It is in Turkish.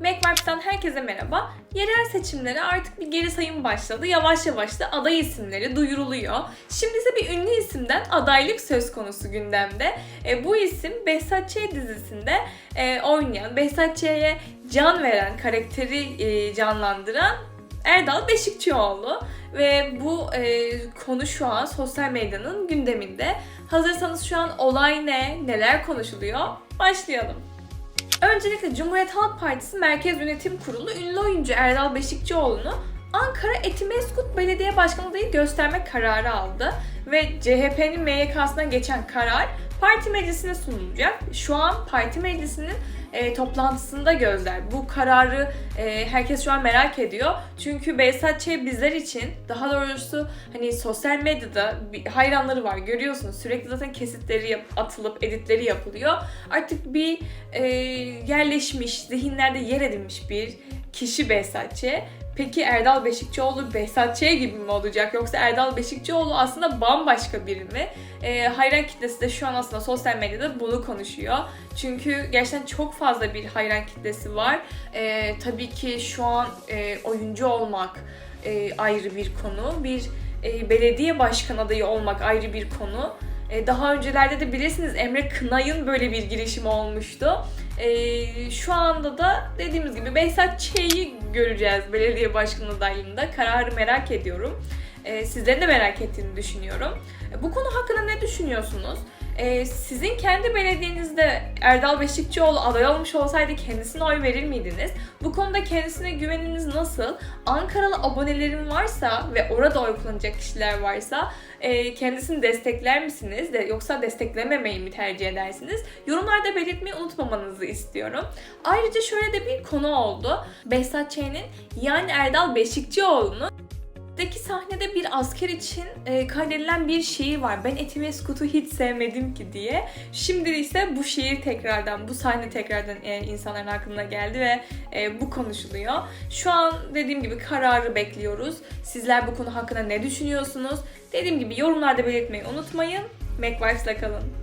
MacWipes'tan herkese merhaba. Yerel seçimlere artık bir geri sayım başladı. Yavaş yavaş da aday isimleri duyuruluyor. Şimdi ise bir ünlü isimden adaylık söz konusu gündemde. E, bu isim Behzat Ç. dizisinde e, oynayan, Behzat Ç'ye can veren, karakteri e, canlandıran Erdal Beşikçioğlu. Ve bu e, konu şu an sosyal medyanın gündeminde. Hazırsanız şu an olay ne, neler konuşuluyor? Başlayalım. Öncelikle Cumhuriyet Halk Partisi Merkez Yönetim Kurulu ünlü oyuncu Erdal Beşikçioğlu'nu Ankara Etimeskut Belediye Başkanı gösterme kararı aldı. Ve CHP'nin MYK'sından geçen karar parti meclisine sunulacak. Şu an parti meclisinin e, toplantısında gözler. Bu kararı e, herkes şu an merak ediyor. Çünkü Behzat Ç. bizler için daha doğrusu hani sosyal medyada bir hayranları var görüyorsunuz. Sürekli zaten kesitleri yap- atılıp editleri yapılıyor. Artık bir e, yerleşmiş, zihinlerde yer edinmiş bir kişi Behzat. Peki Erdal Beşikçioğlu Behzat Ç. gibi mi olacak yoksa Erdal Beşikçioğlu aslında bambaşka biri mi? E, hayran kitlesi de şu an aslında sosyal medyada bunu konuşuyor. Çünkü gerçekten çok fazla bir hayran kitlesi var. E, tabii ki şu an e, oyuncu olmak e, ayrı bir konu. Bir e, belediye başkan adayı olmak ayrı bir konu. E, daha öncelerde de bilirsiniz Emre Kınay'ın böyle bir girişimi olmuştu. E, şu anda da dediğimiz gibi Behzat Ç'yi göreceğiz belediye başkanı adaylığında. Kararı merak ediyorum. E, sizlerin de merak ettiğini düşünüyorum. E, bu konu hakkında ne düşünüyorsunuz? E, sizin kendi belediyenizde Erdal Beşikçioğlu aday olmuş olsaydı kendisine oy verir miydiniz? Bu konuda kendisine güveniniz nasıl? Ankaralı abonelerin varsa ve orada oy kullanacak kişiler varsa e, kendisini destekler misiniz? De, yoksa desteklememeyi mi tercih edersiniz? Yorumlarda belirtmeyi unutmamanızı istiyorum. Ayrıca şöyle de bir konu oldu. Behzat Ç'nin yani Erdal Beşikçioğlu'nun Deki sahnede bir asker için e, kaydedilen bir şiir var. Ben Etimeskut'u hiç sevmedim ki diye. Şimdi ise bu şiir tekrardan, bu sahne tekrardan e, insanların aklına geldi ve e, bu konuşuluyor. Şu an dediğim gibi kararı bekliyoruz. Sizler bu konu hakkında ne düşünüyorsunuz? Dediğim gibi yorumlarda belirtmeyi unutmayın. MacWifes'la kalın.